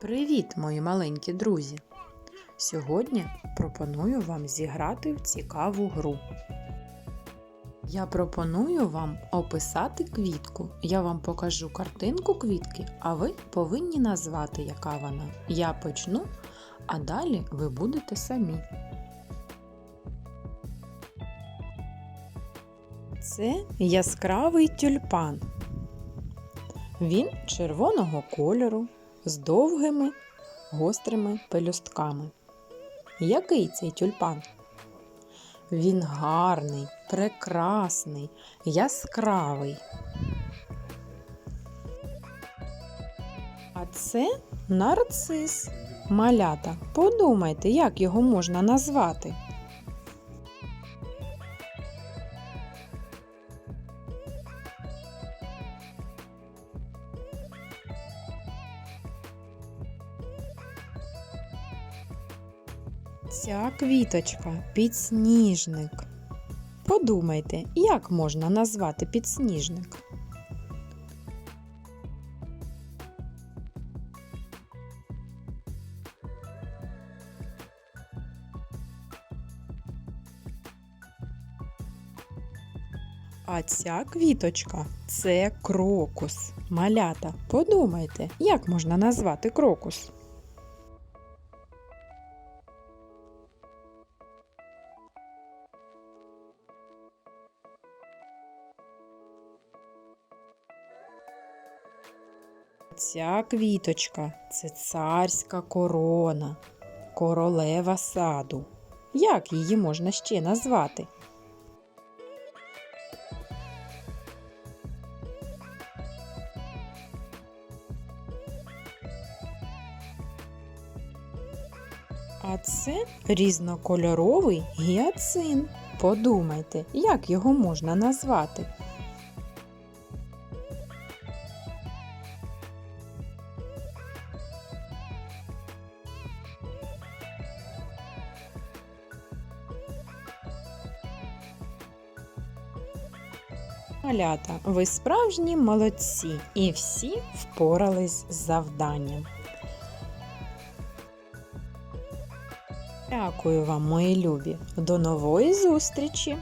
Привіт, мої маленькі друзі! Сьогодні пропоную вам зіграти в цікаву гру. Я пропоную вам описати квітку. Я вам покажу картинку квітки, а ви повинні назвати, яка вона. Я почну, а далі ви будете самі. Це яскравий тюльпан. Він червоного кольору з довгими гострими пелюстками. Який цей тюльпан? Він гарний, прекрасний, яскравий. А це нарцис. Малята. Подумайте, як його можна назвати. Ця квіточка підсніжник. Подумайте, як можна назвати підсніжник? А ця квіточка це крокус. Малята. Подумайте, як можна назвати крокус? Ця квіточка це царська корона, королева саду. Як її можна ще назвати? А це різнокольоровий гіацин. Подумайте, як його можна назвати? Малята, ви справжні молодці і всі впорались з завданням. Дякую вам, мої любі. До нової зустрічі!